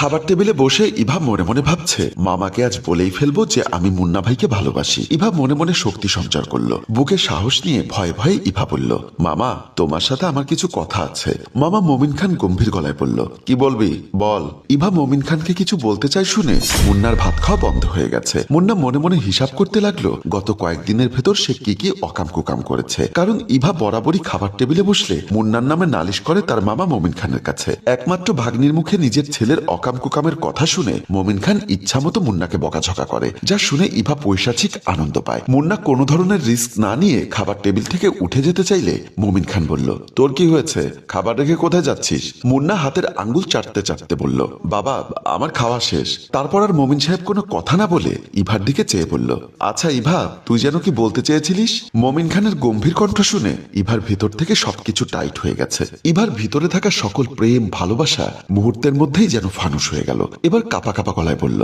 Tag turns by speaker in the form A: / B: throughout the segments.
A: খাবার টেবিলে বসে ইভা মনে মনে ভাবছে, মামাকে আজ বলেই ফেলব যে আমি মুন্না ভাইকে ভালোবাসি। ইভা মনে মনে শক্তি সঞ্চার করল। বুকে সাহস নিয়ে ভয়ে ভয়ে ইভা বলল, মামা, তোমার সাথে আমার কিছু কথা আছে। মামা মমিন খান গম্ভীর গলায় বলল, কি বলবি? বল। ইভা মমিন খানকে কিছু বলতে চাই শুনে মুন্নার ভাত খাওয়া বন্ধ হয়ে গেছে। মুন্না মনে মনে হিসাব করতে লাগল, গত কয়েকদিনের ভেতর সে কি কি অকাম কুকাম করেছে। কারণ ইভা বরাবরই খাবার টেবিলে বসলে মুন্নার নামে নালিশ করে তার মামা মমিন খানের কাছে। একমাত্র ভাগ্নির মুখে নিজের ছেলের অকাম কুকামের কথা শুনে মমিন খান ইচ্ছামতো মুন্নাকে বকাঝকা করে, যা শুনে ইভা পৈশাচিক আনন্দ পায়। মুন্না কোনো ধরনের রিস্ক না নিয়ে খাবার টেবিল থেকে উঠে যেতে চাইলে মমিন খান বলল, তোর কি হয়েছে? খাবার রেখে কোথায় যাচ্ছিস? মুন্না হাতের আঙ্গুল চাটতে চাটতে বলল, বাবা, আমার খাওয়া শেষ। তারপর আর মমিন সাহেব কোনো কথা না বলে ইভার দিকে চেয়ে বলল আচ্ছা ইভা, তুই যেন কি বলতে চেয়েছিলিস? মমিন খানের গম্ভীর কণ্ঠ শুনে ইভার ভিতর থেকে সবকিছু টাইট হয়ে গেছে। ইভার ভিতরে থাকা সকল প্রেম, ভালোবাসা মুহূর্তের মধ্যেই যেন ফানুস হয়ে গেল। এবার কাপা কাপা গলায় বলল,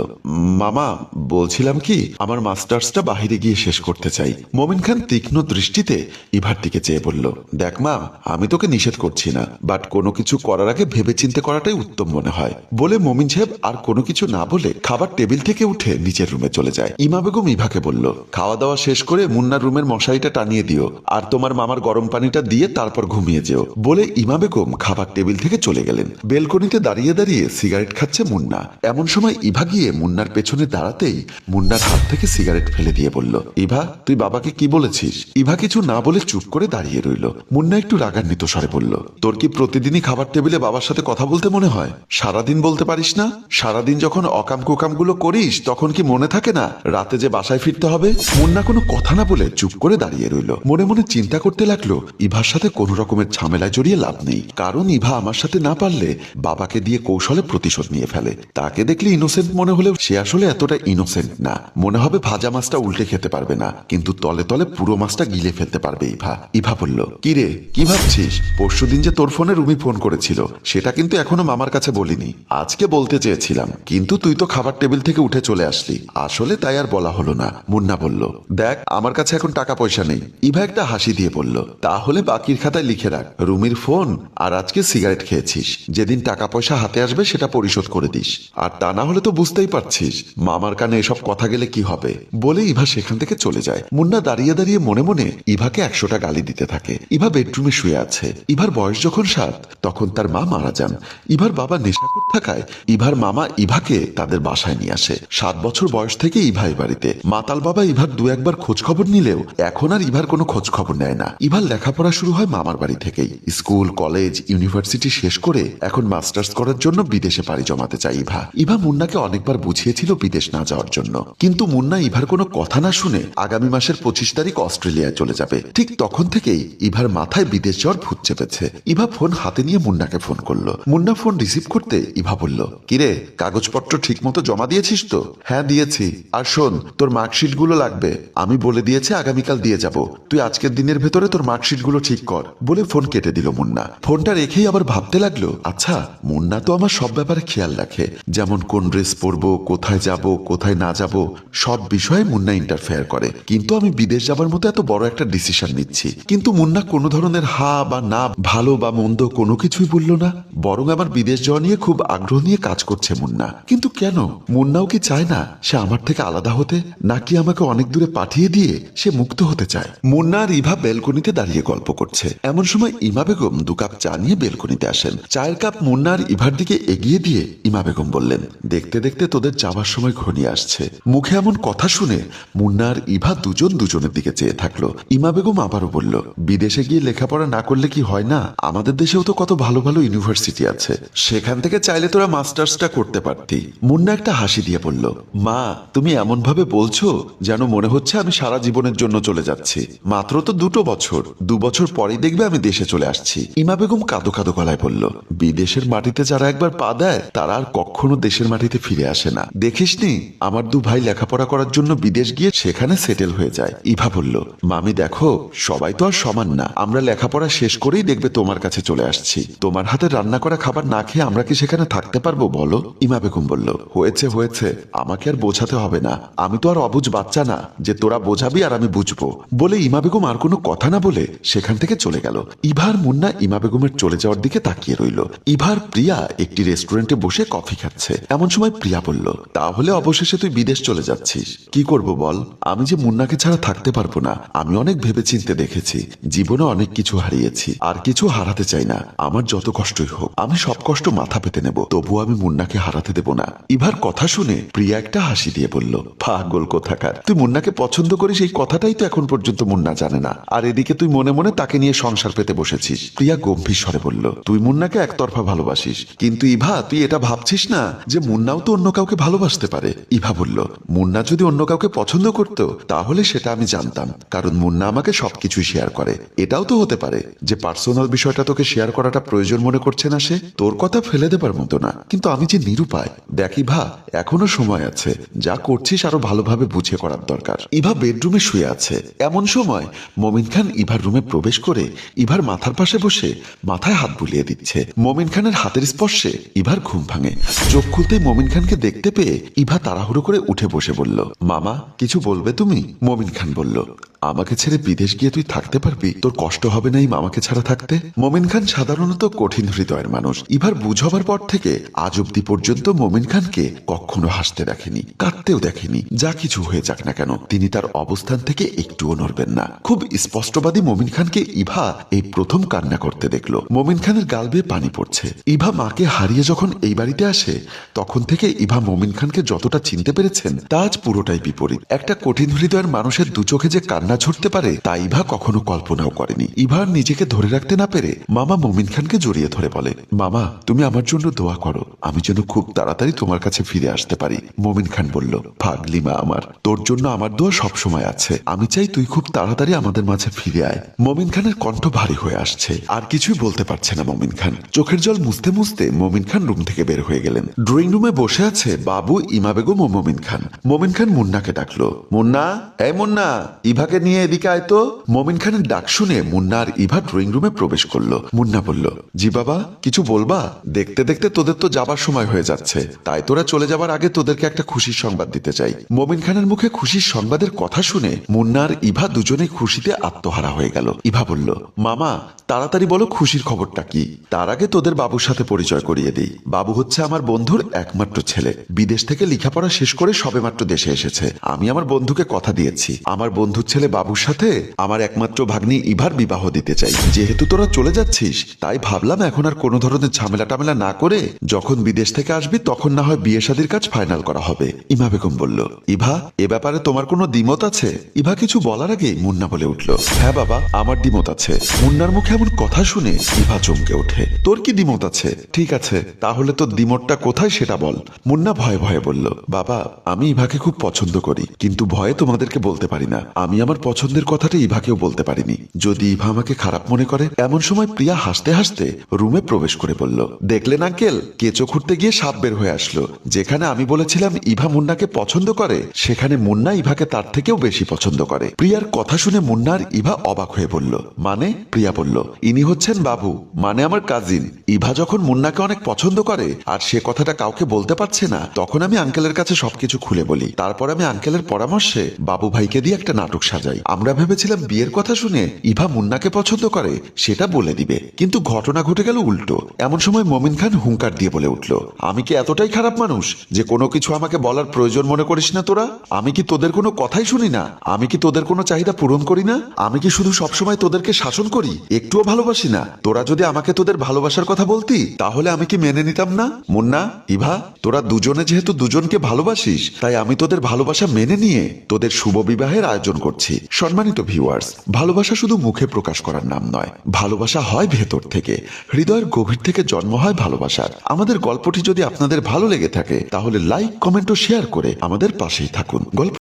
A: মামা, বলছিলাম কি, আমার মাস্টার্সটা বাহিরে গিয়ে শেষ করতে চাই। মমিন খান তীক্ষ্ণ দৃষ্টিতে ইভার দিকে চেয়ে বলল, দেখ মা, আমি তোকে নিষেধ করছি না বাট কোনো কিছু করার আগে ভেবে চিন্তে করাটাই উত্তম মনে হয়। বলে মমিন সাহেব আর কোনো কিছু না বলে খাবার টেবিল থেকে উঠে নিচের রুমে চলে যায়। ইমা বেগম ইভাকে বলল খাওয়া দাওয়া শেষ করে মুন্নার রুমের মশারিটা টানিয়ে দিও, আর তোমার মামার গরম পানিটা দিয়ে তারপর ঘুমিয়ে যেও। বলে ইমা বেগম খাবার টেবিল থেকে চলে গেলেন। বেলকনিতে দাঁড়িয়ে দাঁড়িয়ে সিগারেট খাচ্ছে মুন্না। এমন সময় ইভা গিয়ে মুন্নার পেছনে দাঁড়াতেই মুন্নার হাত থেকে সিগারেট ফেলে দিয়ে বলল, ইভা, তুই বাবাকে কি বলেছিস? ইভা কিছু না বলে চুপ করে দাঁড়িয়ে রইল। মুন্না একটু রাগান্বিত স্বরে বলল, তোর কি প্রতিদিনই খাবার টেবিলে বাবার সাথে কথা বলতে মনে হয়? সারাদিন বলতে পারিস না? সারাদিন যখন অকাম কুকামগুলো করিস, তখন কি মনে থাকে না রাতে যে বাসায় ফিরতে হবে? মুন্না কোনো কথা না বলে চুপ করে দাঁড়িয়ে রইল। মনে মনে চিন্তা করতে লাগল, ইভার সাথে কোনো রকমের ঝামেলায় জড়িয়ে লাভ নেই। কারণ ইভা আমার সাথে না পারলে বাবাকে দিয়ে কৌশলে প্রতিশোধ নিয়ে ফেলে। তাকে দেখলে ইনোসেন্ট মনে হলেও সে আসলে এতটা ইনোসেন্ট না। মনে হবে ভাজা মাছটা উল্টে খেতে পারবে না, কিন্তু তলে তলে পুরো মাছটা গিলে ফেলতে পারবে ইভা। ইভা বলল, কি রে, কি ভাবছিস? পরশুদিন যে তোর ফোনে রুমি ফোন করেছিল, সেটা কিন্তু এখনও মামার কাছে বলিনি। আজকে বলতে চেয়েছিলাম, কিন্তু তুই তো খাবার টেবিল থেকে উঠে চলে আসলি। আসলে তাই আর বলা হলো না। মুন্না বলল, দেখ, আমার কাছে এখন টাকা পয়সা নেই। ইভা একটা হাসি দিয়ে বলল, তাহলে বাকির খাতায় লিখে রাখ। রুমির ফোন, আর আজকে সিগারেট খেয়েছিস। যেদিন টাকা পয়সা হাতে আসবে, সেটা পরিশোধ করে দিস। আর তা না হলে তো বুঝতেই পারছিস, মামার কানে এসব কথা গেলে কি হবে? বলে ইভা সেখান থেকে চলে যায়। মুন্না দাঁড়িয়ে দাঁড়িয়ে মনে মনে ইভাকে একশোটা গালি দিতে থাকে। ইভা বেডরুমে শুয়ে আছে। ইভার বয়স যখন সাত, তখন তার মা মারা যান। ইভার বাবা নেশাখোর থাকায় ইভার মামা ইভাকে তাদের বাসায় নিয়ে আসে। সাত বছর বয়স থেকে ইভা বাড়িতে। মাতাল বাবা ইভার দু একবার খোঁজ খবর নিলেও এখন আর ইভার কোনো খোঁজ খবর নেয় না। ইভার লেখাপড়া শুরু হয় মামার বাড়ি থেকেই। স্কুল, কলেজ, ইউনিভার্সিটি শেষ করে এখন মাস্টার্স করার জন্য বিদেশে পাড়ি জমাতে চায় ইভা। ইভা মুন্নাকে অনেকবার বুঝিয়েছিল বিদেশ না যাওয়ার জন্য। কিন্তু মুন্না ইভার কোনো কথা না শুনে আগামী মাসের পঁচিশ তারিখ অস্ট্রেলিয়ায় চলে যাবে। ঠিক তখন থেকেই ইভার মাথায় বিদেশ যাওয়ার ভূত চেপেছে। ইভা ফোন হাতে নিয়ে মুন্নাকে ফোন করল। মুন্না ফোন রিসিভ করতে ইভা বলল, কিরে, কাগজপত্র ঠিক মতো জমা দিয়েছিস তো? হ্যাঁ দিয়েছি। আর শোন, তোর মার্কশিটগুলো লাগবে। আমি বলে দিয়েছি আগামীকাল দিয়ে যাব। তুই আজকের দিনের ভেতরে তোর মার্কশিটগুলো ঠিক কর। বলে ফোন কেটে দিল মুন্না। ফোনটা রেখেই আবার ভাবতে লাগল আচ্ছা মুন্না তো আমার সব ব্যাপারে খেয়াল রাখে, যেমন কোন ড্রেস পরবো, কোথায় যাব, কোথায় না যাব, সব বিষয়ে মুন্না ইন্টারফেয়ার করে। কিন্তু আমি বিদেশ যাবার মতো এত বড় একটা ডিসিশন নিচ্ছি। কিন্তু মুন্না কোনো ধরনের হা বা না, ভালো বা মন্দ কোনো কিছুই বলল না। বরং আমার বিদেশ যাওয়া নিয়ে খুব আগ্রহ নিয়ে কাজ করছে মুন্না। কিন্তু কেন? মুন্নাও কি চায় না সে আমার থেকে আলাদা হতে? নাকি আমাকে অনেক দূরে পাঠিয়ে দিয়ে সে মুক্ত হতে চায়? মুন্না আর ইভা বেলকনিতে দাঁড়িয়ে গল্প করছে। এমন সময় ইমা বেগম দু কাপ চা নিয়ে বেলকনিতে আসেন। চায়ের কাপ মুন্না আর ইভার দিকে এগিয়ে দিয়ে ইমা বেগম বললেন, দেখতে দেখতে তোদের যাওয়ার সময় ঘনিয়ে আসছে। মুখে এমন কথা শুনে মুন্না আর ইভা দুজন দুজনের দিকে চেয়ে থাকল। ইমা বেগম আবারও বলল, বিদেশে গিয়ে লেখাপড়া না করলে কি হয় না? আমাদের দেশেও তো কত ভালো ভালো ইউনিভার্সিটি আছে। সেখান থেকে চাইলে তোরা মাস্টার্সটা করতে পারতি। মুন্না একটা হাসি দিয়ে বলল, মা, তুমি এমন ভাবে বলছো যেন মনে হচ্ছে আমি সারা জীবনের জন্য চলে যাচ্ছি। মাত্র তো দুটো বছর। দু বছর পরেই দেখবে আমি দেশে চলে আসছি। ইমা বেগম কাদো কাদো গলায় বলল, বিদেশের মাটিতে যারা একবার পা দেয় তারা আর কখনো দেশের মাটিতে ফিরে আসে না। দেখিসনি, আমার দু ভাই লেখাপড়া করার জন্য বিদেশ গিয়ে সেখানে সেটেল হয়ে যায়। ইভা বলল, মামি, দেখো, সবাই তো আর সমান না। আমরা লেখাপড়া শেষ করেই দেখবে তোমার কাছে চলে আসছি। তোমার হাতে রান্না করা খাবার না খেয়ে আমরা কি সেখানে থাকতে পারব, বলো? ইমা বেগম বলল, হয়েছে হয়েছে। আমাকে আর বোঝাতে হবে না। আমি তো আর অবুঝ বাচ্চা না, যে তোরা বোঝাবি আর আমি বুঝব। বলে ইমা বেগম আর কোনো কথা না বলে সেখান থেকে চলে গেল। ইভার মুন্না ইমা বেগমের চলে যাওয়ার দিকে তাকিয়ে রইল। ইভার প্রিয়া একটি রেস্টুরেন্টে বসে কফি খাচ্ছে। এমন সময় প্রিয়া বলল, তাহলে অবশেষে তুই বিদেশ চলে যাচ্ছিস। কি করব বল? আমি যে মুন্নাকে ছাড়া থাকতে পারব না, আমি অনেক ভেবেচিন্তে দেখেছি। জীবনে অনেক কিছু হারিয়েছি, আর কিছু হারাতে চাই না। আমার যত কষ্টই হোক, আমি সব কষ্ট মাথা পেতে নেব তবুও আমি মুন্নাকে হারাতে দেব না। ইভার কথা শুনে প্রিয়া একটা হাসি দিয়ে বলল, পাগল কোথাকার। তুই মুন্নাকে পছন্দ করিস, এই কথাটাই তো এখন পর্যন্ত মুন্না জানে না। আর এদিকে তুই মনে মনে তাকে নিয়ে সংসার পেতে বসেছিস। প্রিয়া গম্ভীর স্বরে বলল, তুই মুন্নাকে একতরফা ভালোবাসিস। কিন্তু ইভা, তুই এটা ভাবছিস না যে মুন্নাও তো অন্য কাউকে ভালোবাসতে পারে? ইভা বলল, মুন্না যদি অন্য কাউকে পছন্দ করত, তাহলে সেটা আমি জানতাম। কারণ মুন্না আমাকে সবকিছু শেয়ার করে। এটাও তো হতে পারে যে পার্সোনাল বিষয়টা তোকে শেয়ার করাটা প্রয়োজন মনে করছে না সে? তোর কথা ফেলে দেবার মতো না। কিন্তু আমি যে নিরুপায়, দেখ ইভা, এখনও সময় আছে। যা করছিস আরও ভালোভাবে বুঝে করার দরকার। ইভা বেডরুমে শুয়ে আছে। এমন সময় মমিন খান ইভার রুমে প্রবেশ করে ইভার মাথার পাশে বসে মাথায় হাত বুলিয়ে দিচ্ছে। মমিন খানের হাতের স্পর্শে ইভার ঘুম ভাঙে। চোখ খুলতে মমিন খানকে দেখতে পেয়ে ইভা তাড়াহুড়ো করে উঠে বসে বলল, মামা, কিছু বলবে তুমি? মমিন খান বলল আমাকে ছেড়ে বিদেশ গিয়ে তুই থাকতে পারবি? তোর কষ্ট হবে না এই মামাকে ছাড়া থাকতে? মমিন খান সাধারণত কঠিন হৃদয়ের মানুষ। ইভার বুঝ হবার পর থেকে আজ অব্দি পর্যন্ত মমিন খানকে কখনো হাসতে দেখেনি, কাঁদতেও দেখেনি। যা কিছু হয়ে যাক না কেন, তিনি তার অবস্থান থেকে একটুও নড়বেন না। খুব স্পষ্টবাদী মমিন খানকে ইভা এই প্রথম কান্না করতে দেখল। মমিন খানের গাল বেয়ে পানি পড়ছে। ইভা মাকে হারিয়ে যখন এই বাড়িতে আসে, তখন থেকে ইভা মমিন খানকে যতটা চিনতে পেরেছেন, তা আজ পুরোটাই বিপরীত। একটা কঠিন হৃদয়ের মানুষের দু চোখে যে কান্না ঝরতে পারে, তা ইভা কখনো কল্পনাও করেনি। ইভা নিজেকে ধরে রাখতে না পেরে মামা মমিন খানকে জড়িয়ে ধরে বলে, মামা, তুমি আমার জন্য দোয়া করো। আমি যেন খুব তাড়াতাড়ি তোমার কাছে ফিরে আসতে পারি। মমিন খান বলল ভাগলি মা আমার, তোর জন্য আমার দোয়া সব সময় আছে। আমি চাই তুই খুব তাড়াতাড়ি আমাদের মাঝে ফিরে আয়। মমিন খানের কণ্ঠ ভারী হয়ে আসছে। আর কিছুই বলতে পারছে না মমিন খান। চোখের জল মুছতে মুছতে মমিন খান রুম থেকে বের হয়ে গেলেন। ড্রয়িং রুমে বসে আছে বাবু, ইমা বেগম ও মমিন খান। মমিন খান মুন্নাকে ডাকলো, মুন্না, এই মুন্না, ইভাকে নিয়ে এদিকে আয় তো। মমিন খানের ডাক শুনে মুন্না আর ইভা ড্রয়িং রুমে প্রবেশ করল। মুন্না বলল, জি বাবা, কিছু বলবা? দেখতে দেখতে তোদের তো যাবার সময় হয়ে যাচ্ছে। তাই তোরা চলে যাবার আগে তোদেরকে একটা খুশির সংবাদ দিতে চাই। মমিন খানের মুখে খুশির সংবাদের কথা শুনে মুন্না আর ইভা দুজনেই খুশিতে আত্মহারা হয়ে গেল। ইভা বলল, মামা, তাড়াতাড়ি বলো খুশির খবরটা কি? তার আগে তোদের বাবুর সাথে পরিচয় করিয়ে দিই। বাবু হচ্ছে আমার বন্ধুর একমাত্র ছেলে। বিদেশ থেকে লেখাপড়া শেষ করে সবেমাত্র দেশে এসেছে। আমি আমার বন্ধুকে কথা দিয়েছি। আমার বন্ধুর ছেলে বাবুর সাথে আমার একমাত্র ভাগ্নি ইভার বিবাহ দিতে চাই। যেহেতু তোরা চলে যাচ্ছিস, তাই ভাবলাম এখন আর কোনো ধরনের ঝামেলা টামেলা না করে যখন বিদেশ থেকে আসবি তখন না হয় বিয়ে শাদির কাজ ফাইনাল করা হবে। ইমা বেগম বলল, ইভা, এ ব্যাপারে তোমার কোনো দ্বিমত আছে? ইভা কিছু বলার আগে মুন্না বলে উঠল হ্যাঁ বাবা, আমার দ্বিমত আছে। মুন্নার মুখে এমন কথা শুনে ইভা চমকে ওঠে, তোর কি দ্বিমত আছে? ঠিক আছে, তাহলে তোর দ্বিমতটা কোথায় সেটা বল। মুন্না ভয়ে ভয়ে বলল, বাবা, আমি ইভাকে খুব পছন্দ করি, কিন্তু ভয়ে তোমাদেরকে বলতে পারি না। আমি আমার পছন্দের কথাটা ইভাকেও বলতে পারিনি। যদি ইভা আমাকে খারাপ মনে করে, এমন সময় প্রিয়া হাসতে হাসতে রুমে প্রবেশ করে বলল, দেখলেন আঙ্কেল, কেঁচো খুঁড়তে গিয়ে সাপ বের হয়ে আসলো। যেখানে আমি বলেছিলাম ইভা মুন্নাকে পছন্দ করে, সেখানে মুন্না ইভাকে তার থেকেও বেশি পছন্দ করে। প্রিয়ার কথা শুনে মুন্নার ইভা অবাক হয়ে বলল মানে? প্রিয়া বলল, ইনি হচ্ছেন বাবু মানে আমার কাজিন ইভা যখন মুন্নাকে অনেক পছন্দ করে, আর সে কথাটা কাউকে বলতে পারছে না, তখন আমি আঙ্কেলের কাছে সবকিছু খুলে বলি। তারপর আমি আঙ্কেলের পরামর্শে বাবু ভাইকে দিয়ে একটা নাটক সাজাই। আমরা ভেবেছিলাম বিয়ের কথা শুনে ইভা মুন্নাকে পছন্দ করে, সেটা বলে দিবে। কিন্তু ঘটনা ঘটে গেল উল্টো। এমন সময় মমিন খান হুঙ্কার দিয়ে বলে উঠল, আমি কি এতটাই খারাপ মানুষ যে কোনো কিছু আমাকে বলার প্রয়োজন মনে করিস না তোরা? আমি কি তোদের কোনো কথাই শুনি না? আমি কি তোদের কোনো চাহিদা পূরণ করি না? আমি কি শুধু সবসময় তোদেরকে শাসন করি? একটুও ভালোবাসি না। তোরা যদি আমাকে তোদের ভালোবাসার কথা বলতি, তাহলে আমি কি মেনে নিতাম না? মুন্না, ইভা, তোরা দুজনে যেহেতু দুজনকে ভালোবাসিস, তাই আমি তোদের ভালোবাসা মেনে নিয়ে তোদের শুভ বিবাহের আয়োজন করছি। সম্মানিত ভিউয়ার্স ভালোবাসা শুধু মুখে প্রকাশ করার নাম নয়, ভালোবাসা হয় ভেতর থেকে। হৃদয়ের গভীর থেকে জন্ম হয় ভালোবাসার। আমাদের গল্পটি যদি আপনাদের ভালো লেগে থাকে, তাহলে লাইক কমেন্ট ও শেয়ার করে আমাদের পাশেই থাকুন। গল্প